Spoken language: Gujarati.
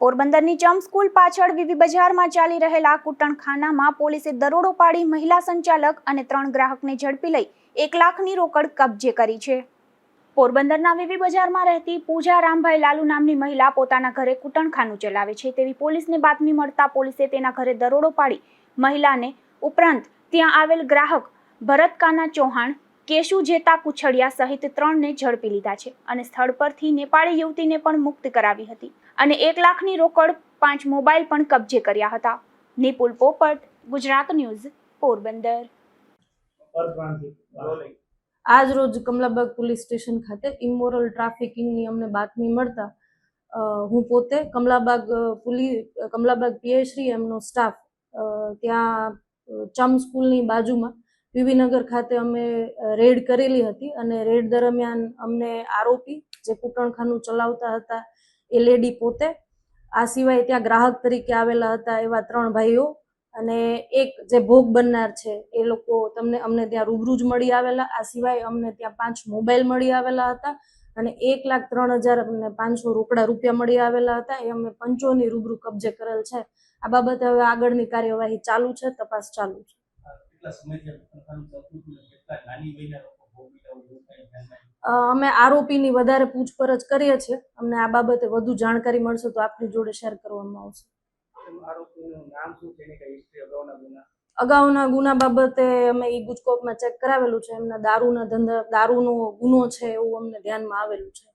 પોરબંદરની ચમ સ્કૂલ પાછળ વિવિધ બજારમાં ચાલી રહેલા કૂટણખાનામાં પોલીસે દરોડો પાડી મહિલા સંચાલક અને ત્રણ ગ્રાહકને ઝડપી લઈ એક લાખની રોકડ કબજે કરી છે. પોરબંદરના વિવિધ બજારમાં રહેતી પૂજા રામભાઈ લાલુ નામની મહિલા પોતાના ઘરે કૂટણખાનું ચલાવે છે તેવી પોલીસને બાતમી મળતા પોલીસે તેના ઘરે દરોડો પાડી મહિલાને ઉપરાંત ત્યાં આવેલ ગ્રાહક ભરતકાના ચૌહાણ કેશુ જેતા કુછડિયા સહિત ત્રણને ઝડપી લીધા છે અને સ્થળ પરથી નેપાળી યુવતીને પણ મુક્ત કરાવી હતી અને એક લાખની રોકડ પાંચ મોબાઈલ પણ કબજે કર્યા હતા. નિપુલ પોપટ, ગુજરાત ન્યૂઝ, પોરબંદર. આજ રોજ કમલાબાગ પોલીસ સ્ટેશન ખાતે ઇમોરલ ટ્રાફિકિંગની અમને બાતમી મળતા હું પોતે કમલાબાગ પોલીસ પુલી, કમલાબાગ પીએશ્રી એમનો સ્ટાફ ત્યાં ચમ સ્કૂલની બાજુમાં વિવીનગર ખાતે અમે રેડ કરેલી હતી અને રેડ દરમિયાન અમને આરોપી જે કૂટણખાનું ચલાવતા હતા એ લેડી પોતે, આ સિવાય ત્યાં ગ્રાહક તરીકે આવેલા હતા એવા ત્રણ ભાઈઓ અને એક જે ભોગ બનનાર છે એ લોકો તમને અમને ત્યાં રૂબરૂ જ મળી આવેલા. આ સિવાય અમને ત્યાં પાંચ મોબાઈલ મળી આવેલા હતા અને એક લાખ ત્રણ હજાર અમને પાંચસો રોકડા રૂપિયા મળી આવેલા હતા. એ અમે પંચોની રૂબરૂ કબજે કરેલ છે. આ બાબતે હવે આગળની કાર્યવાહી ચાલુ છે, તપાસ ચાલુ છે. અમે આરોપીની વધારે પૂછપરછ કરીએ છીએ. અમને આ બાબતે વધુ જાણકારી મળશે તો આપની જોડે શેર કરવામાં આવશે. અગાઉના ગુના? બાબતે અમે ઈ ગુજકોપમાં ચેક કરાવેલું છે. એમના દારૂના ધંધા દારૂનો ગુનો છે એવું અમને ધ્યાનમાં આવેલું છે.